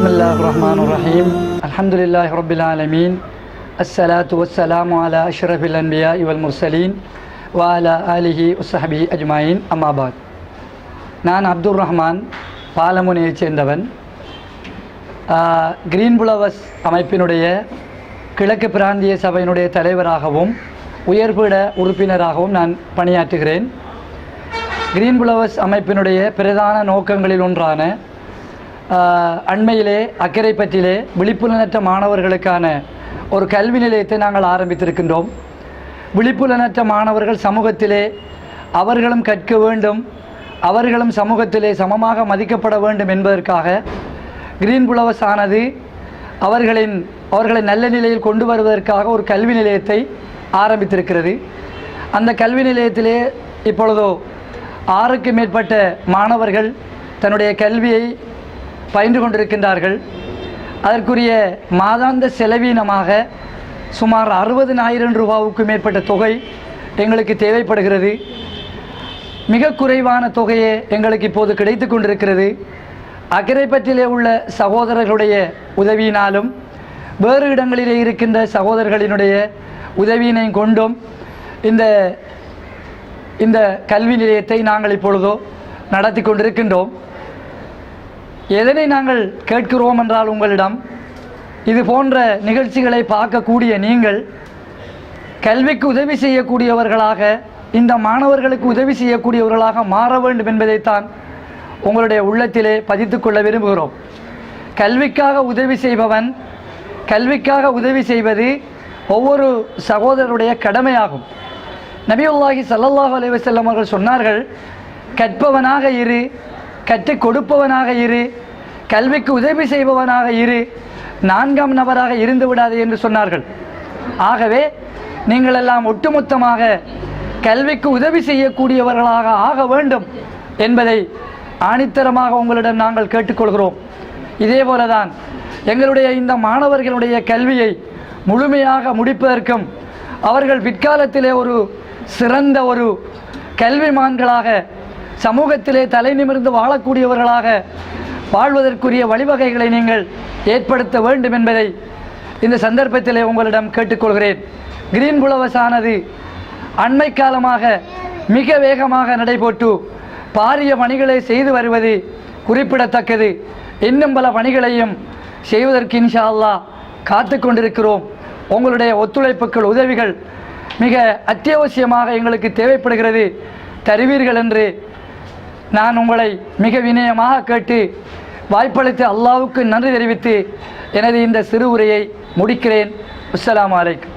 بسم الله الرحمن الرحيم الحمد لله رب العالمين الصلاة والسلام على أشرف الأنبياء والمرسلين وعلى آله وصحبه أجمعين أما بعد நான் அப்துல் ரஹ்மான் பாலமுனையைச் சேர்ந்தவன் ஆஹ், கிரீன் புலவஸ் அமைப்பினுடைய கிழக்கு பிராந்திய சபையினுடைய தலைவராகவும் உயர்பீட உறுப்பினராகவும் நான் பணியாற்றுகிறேன் கிரீன் புலவஸ் அமைப்பினுடைய பிரதான நோக்கங்களில் ஒன்றான ஆஹ், அண்மையிலே அக்கரைப்பற்றிலே விழிப்புணர்வற்ற மாணவர்களுக்கான ஒரு கல்வி நிலையத்தை நாங்கள் ஆரம்பித்திருக்கின்றோம். விழிப்புணர்வற்ற மாணவர்கள் சமூகத்திலே அவர்களும் கற்க வேண்டும் அவர்களும் சமூகத்திலே சமமாக மதிக்கப்பட வேண்டும் என்பதற்காக கிரீன் புலவஸ் ஆனது அவர்களின் அவர்களை நல்ல நிலையில் கொண்டு வருவதற்காக ஒரு கல்வி நிலையத்தை ஆரம்பித்திருக்கிறது. அந்த கல்வி நிலையத்திலே இப்பொழுதோ ஆறுக்கு மேற்பட்ட மாணவர்கள் தன்னுடைய கல்வியை பயின்று கொண்டிருக்கின்றார்கள். அதற்குரிய மாதாந்த செலவீனமாக சுமார் அறுபதினாயிரம் ரூபாவுக்கு மேற்பட்ட தொகை எங்களுக்கு தேவைப்படுகிறது. மிக குறைவான தொகையே எங்களுக்கு இப்போது கிடைத்து கொண்டிருக்கிறது. அக்கரைப்பற்றிலே உள்ள சகோதரர்களுடைய உதவியினாலும் வேறு இடங்களிலே இருக்கின்ற சகோதரர்களினுடைய உதவியினை கொண்டும் இந்த இந்த கல்வி நிலையத்தை நாங்கள் இப்பொழுதோ நடத்தி கொண்டிருக்கின்றோம். எதனை நாங்கள் கேட்கிறோம் என்றால் உங்களிடம்? இது போன்ற நிகழ்ச்சிகளை பார்க்கக்கூடிய நீங்கள் கல்விக்கு உதவி செய்யக்கூடியவர்களாக இந்த மாணவர்களுக்கு உதவி செய்யக்கூடியவர்களாக மாற வேண்டும் என்பதைத்தான் உங்களுடைய உள்ளத்திலே பதித்து கொள்ள விரும்புகிறோம். கல்விக்காக உதவி செய்பவன் கல்விக்காக உதவி செய்வது ஒவ்வொரு சகோதரருடைய கடமையாகும். நபியுல்லாஹி சல்லல்லாஹ் அலைவசல்லம் அவர்கள் சொன்னார்கள் கற்பவனாக இரு கற்றுக் கொடுப்பவனாக இரு. கல்விக்கு உதவி செய்பவனாக இரு. நான்காம் நபராக இருந்து விடாது என்று சொன்னார்கள். ஆகவே நீங்கள் எல்லாம் ஒட்டுமொத்தமாக கல்விக்கு உதவி செய்யக்கூடியவர்களாக ஆக வேண்டும் என்பதை ஆணித்தரமாக உங்களிடம் நாங்கள் கேட்டுக்கொள்கிறோம். இதே போலதான் எங்களுடைய இந்த மாணவர்களுடைய கல்வியை முழுமையாக முடிப்பதற்கும் அவர்கள் பிற்காலத்திலே ஒரு சிறந்த ஒரு கல்விமான்களாக சமூகத்திலே தலை நிமிர்ந்து வாழக்கூடியவர்களாக வாழ்வதற்குரிய வழிவகைகளை நீங்கள் ஏற்படுத்த வேண்டும் என்பதை இந்த சந்தர்ப்பத்திலே உங்களிடம் கேட்டுக்கொள்கிறேன். கிரீன் புலவசானது அண்மை காலமாக மிக வேகமாக நடைபோட்டு பாரிய பணிகளை செய்து வருவது குறிப்பிடத்தக்கது. இன்னும் பல பணிகளையும் செய்வதற்கு இன்ஷா அல்லா காத்து கொண்டிருக்கிறோம். உங்களுடைய ஒத்துழைப்புகள் உதவிகள் மிக அத்தியாவசியமாக எங்களுக்கு தேவைப்படுகிறது. தருவீர்கள் என்று நான் உங்களை மிக வினயமாக கேட்டு வாய்ப்பளித்து அல்லாவுக்கு நன்றி தெரிவித்து எனது இந்த சிறு உரையை முடிக்கிறேன். அஸ்லாம் அலைக்கும்.